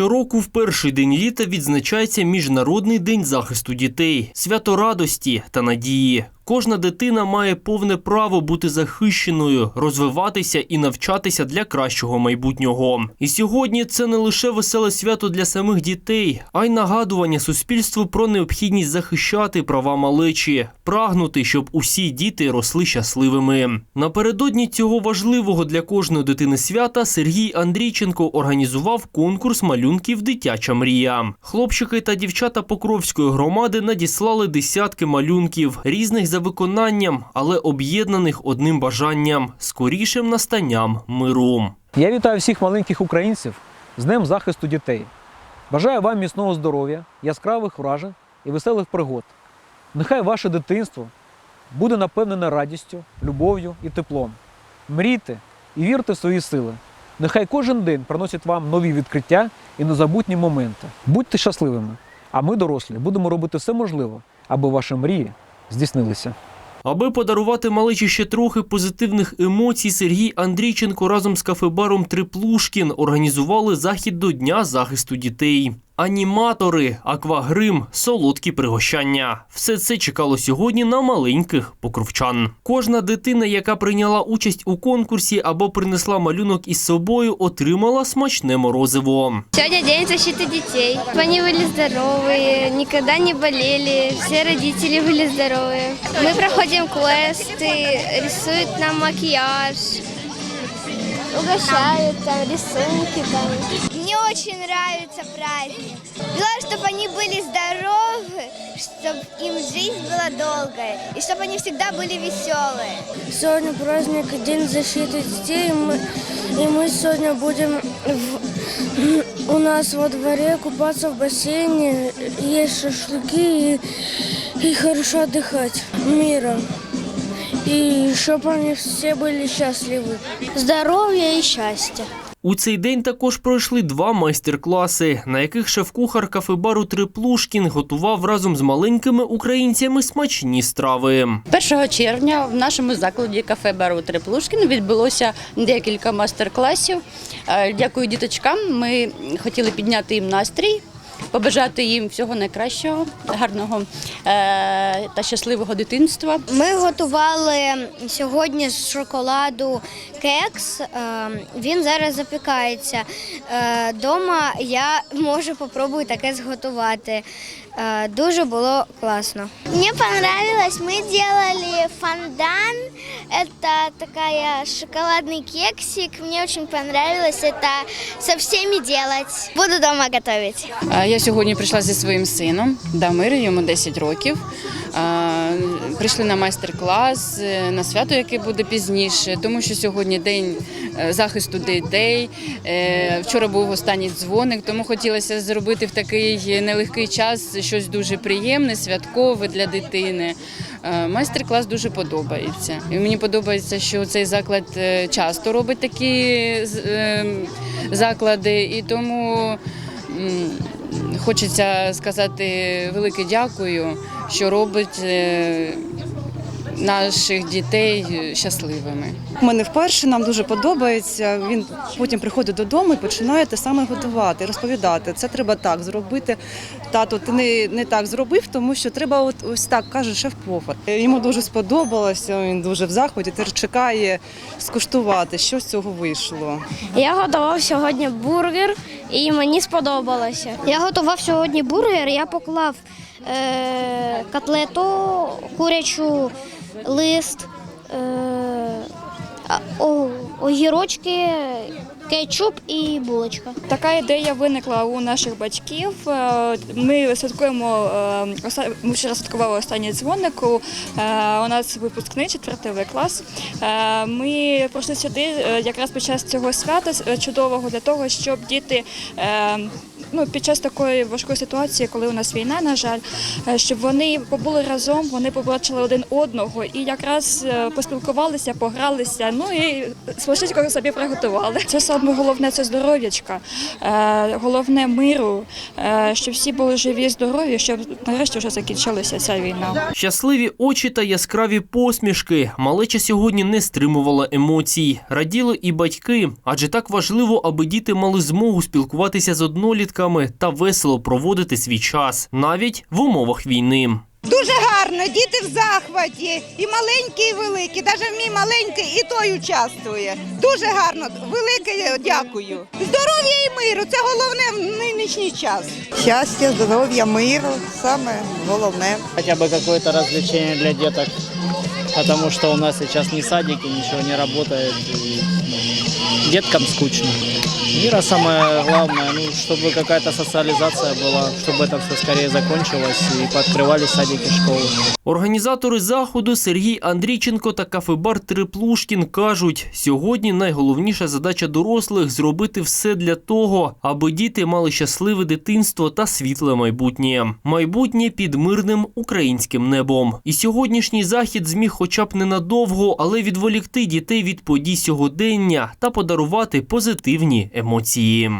Щороку в перший день літа відзначається Міжнародний день захисту дітей, свято радості та надії. Кожна дитина має повне право бути захищеною, розвиватися і навчатися для кращого майбутнього. І сьогодні це не лише веселе свято для самих дітей, а й нагадування суспільству про необхідність захищати права малечі, прагнути, щоб усі діти росли щасливими. Напередодні цього важливого для кожної дитини свята Сергій Андрійченко організував конкурс малюнків Дитяча мрія. Хлопчики та дівчата Покровської громади надіслали десятки малюнків різних виконанням, але об'єднаних одним бажанням скорішим настанням миру. Я вітаю всіх маленьких українців з Днем захисту дітей. Бажаю вам міцного здоров'я, яскравих вражень і веселих пригод. Нехай ваше дитинство буде наповнене радістю, любов'ю і теплом. Мрійте і вірте в свої сили. Нехай кожен день приносить вам нові відкриття і незабутні моменти. Будьте щасливими, а ми, дорослі, будемо робити все можливе, аби ваші мрії здійснилися. Аби подарувати малечі ще трохи позитивних емоцій, Сергій Андрійченко разом з кафебаром Триплушкін організували захід до Дня захисту дітей Аніматори, аквагрим, солодкі пригощання. Все це чекало сьогодні на маленьких покровчан. Кожна дитина, яка прийняла участь у конкурсі або принесла малюнок із собою, отримала смачне морозиво. Сегодня день защиты детей. Чтобы Они были здоровые, никогда не болели, все родители были здоровые. Мы проходим квесты, рисуют нам макияж, угощают там, рисунки там. Мне очень нравится праздник. Главное, чтобы они были здоровы, чтобы им жизнь была долгая, и чтобы они всегда были веселые. Сегодня праздник День защиты детей, и мы, и мы сегодня будем в- у нас во дворе купаться в бассейне, есть шашлыки и, и хорошо отдыхать миром. И чтобы они все были счастливы. Здоровья и счастья. У цей день також пройшли два майстер-класи, на яких шеф-кухар кафебару Триплушкін готував разом з маленькими українцями смачні страви. 1 червня в нашому закладі кафе Бару Триплушкін відбулося декілька мастер-класів. Е, Дякую діточкам. Ми хотіли підняти їм настрій, побажати їм всього найкращого, гарного е, та щасливого дитинства. Ми готували сьогодні з шоколаду кекс. Е, Він зараз запікається. Е, Дома я можу попробую таке зготувати. Е, Дуже було класно. Мені понравилось. Ми делали фондан. Это такая шоколадный кексик. Мне очень понравилось это со всеми делать. Буду дома готовить. Е, Я сьогодні прийшла зі своїм сином Дамир, йому 10 років. Е, Прийшли на майстер-клас, е, на свято, яке буде пізніше, тому що сьогодні день е, захисту дітей. Е, Вчора був останній дзвоник, тому хотілося зробити в такий нелегкий час щось дуже приємне, святкове для дитини. Е, Майстер-клас дуже подобається. І мені подобається, що цей заклад е, часто робить такі е, заклади, і тому. Хочеться сказати велике дякую, що робить наших дітей щасливими. Ми не вперше, нам дуже подобається. Він потім приходить додому і починає те саме готувати, розповідати. Це треба так зробити. Тато, ти не, не так зробив, тому що треба от ось так каже шеф-повар. Йому дуже сподобалося. Він дуже в захваті. Тепер чекає скуштувати, що з цього вийшло. Я готував сьогодні бургер і мені сподобалося. Я готував сьогодні бургер. Я поклав е, котлету, курячу, лист, е, огірочки, кетчуп і булочка. Така ідея виникла у наших батьків. Е, Ми святкуємо е, ми вчора святкували останній дзвоник. У нас випускний четвертий клас. Ми прийшли сюди якраз під час цього свята чудового для того, щоб діти. Ну, під час такої важкої ситуації, коли у нас війна, на жаль, е, щоб вони побули разом, вони побачили один одного і якраз е, поспілкувалися, погралися. Ну і смачненько собі приготували. Це саме головне це здоров'ячка, е, головне миру, щоб всі були живі, здорові, щоб нарешті вже закінчилася ця війна. Щасливі очі та яскраві посмішки. Малеча сьогодні не стримувала емоцій. Раділи і батьки, адже так важливо, аби діти мали змогу спілкуватися з однолітками та весело проводити свій час, навіть в умовах війни. Дуже гарно, діти в захваті, і маленькі, і великі. Навіть мій маленький і той участвує. Дуже гарно, велике дякую. Здоров'я і миру це головне в нинішній час. Щастя, здоров'я, миру саме головне. хотя бы какое-то развлечение для деток, потому что у нас сейчас ни садики, ничего не работает, и деткам скучно. Мира самое главное, ну, чтобы какая-то социализация была, чтобы это все скорее закончилось и пооткрывались садики, школы. Організатори заходу Сергій Андрійченко та кафебар Триплушкін кажуть, сьогодні найголовніша задача дорослих зробити все для того, аби діти мали щасливе дитинство та світле майбутнє. Майбутнє під мирним українським небом. І сьогоднішній захід зміг, хоча б ненадовго, але відволікти дітей від подій сьогодення та подарувати позитивні емоції.